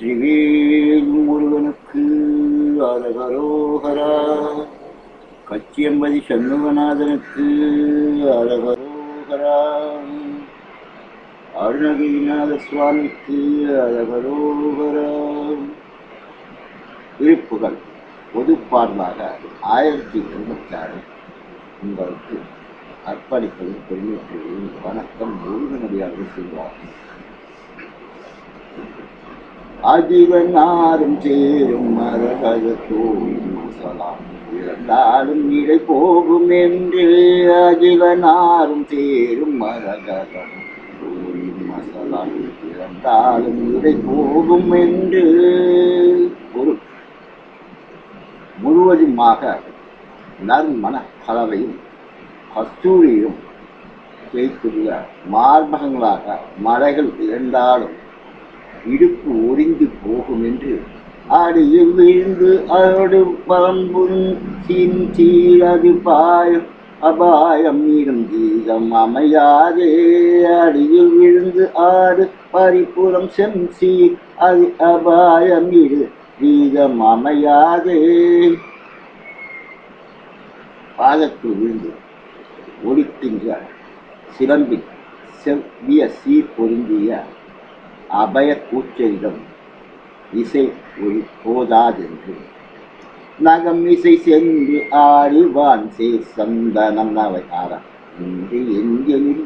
வெற்றிவேல் முருகனுக்கு அரகரோகரா கச்சியம்பதி சண்முகநாதனுக்கு அரகரோகரா அருணகிரிநாத சுவாமிக்கு அரகரோகரா இருப்புகள் பொதுப்பார்வாக ஆயிரத்தி தொண்ணூற்றி ஆறு. உங்களுக்கு அர்ப்பணிப்பது தொண்ணூற்றி வணக்கம். முருகனடியார்கள் செய்வார்கள் ஆறும் சேரும் மரகதத்தோடும் மசலாம். இறந்தாலும் இடை போகும் என்று அதிவனாரும் சேரும் மரகதம் தோழின் இறந்தாலும் இடை போகும் என்று ஒரு முழுவதுமாக நர்மண கலவையும் கஸ்தூரியும் வைத்துள்ள மார்பகங்களாக மலைகள் இரண்டாலும் இடுப்பு ஒரிந்து போகும் என்று அடியில் விழுந்து அடு பரம்பும் சீன் சீரது பாயம் அபாயம் மீறும் கீதம் அமையாதே. அடியில் விழுந்து ஆடு பரிபுறம் செம்சி அது அபாயம் இரு கீதம் அமையாதே. பாதத்தில் விழுந்து ஒலிக்கின்ற சிலம்பின் செவ்விய சீர் பொருந்திய அபய கூச்சலிடம் இசை ஒளி போதாதென்று. நகம் இசை சென்று ஆடிவான் சே சந்தனம் நவை இன்று எங்கெனில்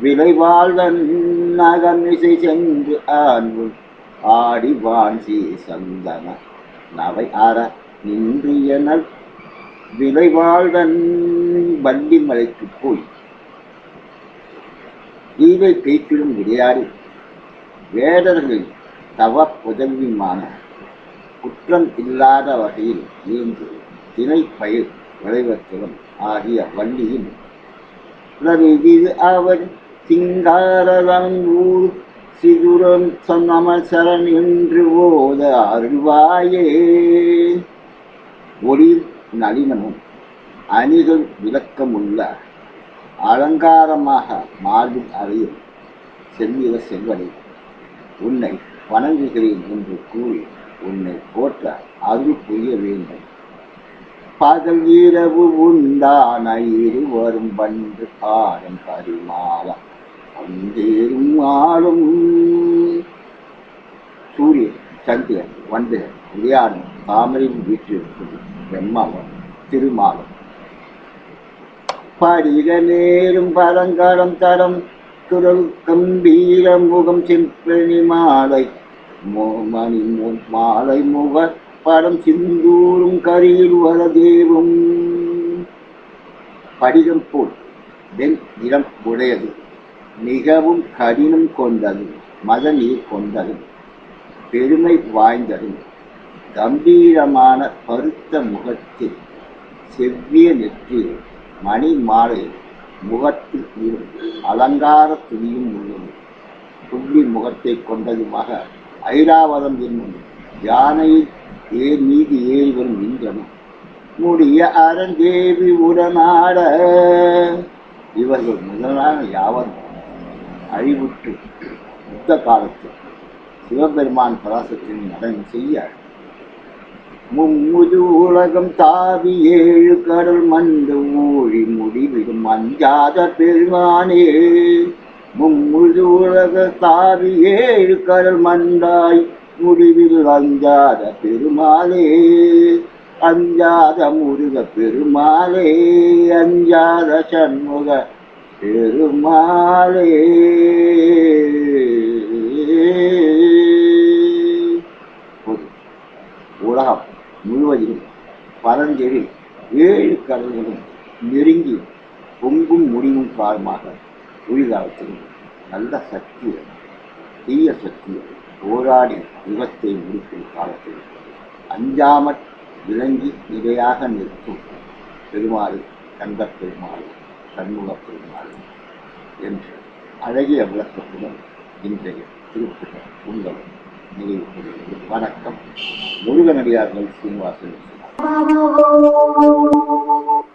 விளைவாழ்வன் நகம் இசை சென்று ஆண்டு ஆடிவான் சே சந்தன நவை ஆர நின்று என விளைவாழ்வன் வள்ளி மலைக்கு போய் ஈவை பேச்சிலும் விளையாடி வேடர்கள் தவ புதல்வியுமான குற்றம் இல்லாத வகையில் இருந்து தினை பயிர் விளைவத்துடன் ஆகிய வள்ளியின் பிரவிதிது அவர் சிங்காரதன் ஊர் சிதுரம் சமசரன் என்று ஓத அருள்வாயே. ஒளி நளினமும் அணிகள் விளக்கமுள்ள அலங்காரமாக மார்பில் அறையும் செல்விய செல்வனை உன்னை வணங்குகிறேன் என்று கூறி உன்னை போற்ற அருள் புரிய வேண்டும். பகல் இரவு உண்டான இருவரும் வந்து ஆடும் பரிமாலம் அந்தேரும் ஆளும். சூரியன் சந்திரன் வந்து விளையாடும் தாமரையின் வீட்டிற்கும் பிரம்மாவன் திருமாலம் படிக நேரும் பரங்காலம் தரம் குரல் கம்பீர முகம் செம்பனி மாலை. மணி மாலை முக படம் சிந்தூரும் கரியில் வரதேவும். படிகம் போல் வெண் நிறம் உடையது மிகவும் கடினம் கொண்டது மத நீர் கொண்டது பெருமை வாய்ந்தது. கம்பீரமான பருத்த முகத்தில் செவ்விய நெற்றியில் மணி மாலையில் முகத்தில் இரு அலங்கார துணியும் உள்ளது புள்ளி முகத்தை கொண்டதுமாக ஐராவதம் என்னும் யானையில் ஏர் மீது ஏறி வரும் இந்திரனும் முடிய அரங்கேவி உடனாட. இவர்கள் முதலான யாவரும் அழிவுற்று யுத்த காலத்தில் சிவபெருமான் பராசத்தின் நடனம் செய்ய மும்முது உலகம் தாவி ஏழு கடல் மந்த ஊழி முடிவிடும் அஞ்சாத பெருமானே. மும்முது உலக தாவி ஏழு கடல் மண்டாய் முடிவில் அஞ்சாத பெருமாளே அஞ்சாத முருக பெருமாளே அஞ்சாத சண்முக பெருமாளே பேரில் ஏழு கடல்களும் நெருங்கி பொங்கும் முடிவும் காரணமாக குளிர்காலத்திலும் நல்ல சக்தி தீய சக்தியை போராடி யுகத்தை முடிக்கும் காலத்தில் அஞ்சாமற் விளங்கி நிலையாக நிற்கும் பெருமாள் கந்தப் பெருமாள் சண்முகப் பெருமாள் என்று அழகிய விளக்கத்துடன் இன்றைய திருப்புகள் உங்கள் நிறைவு பெறுகிறது. வணக்கம் முருகனடியார்கள் சீனிவாசன்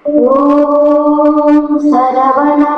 ॐ सरवण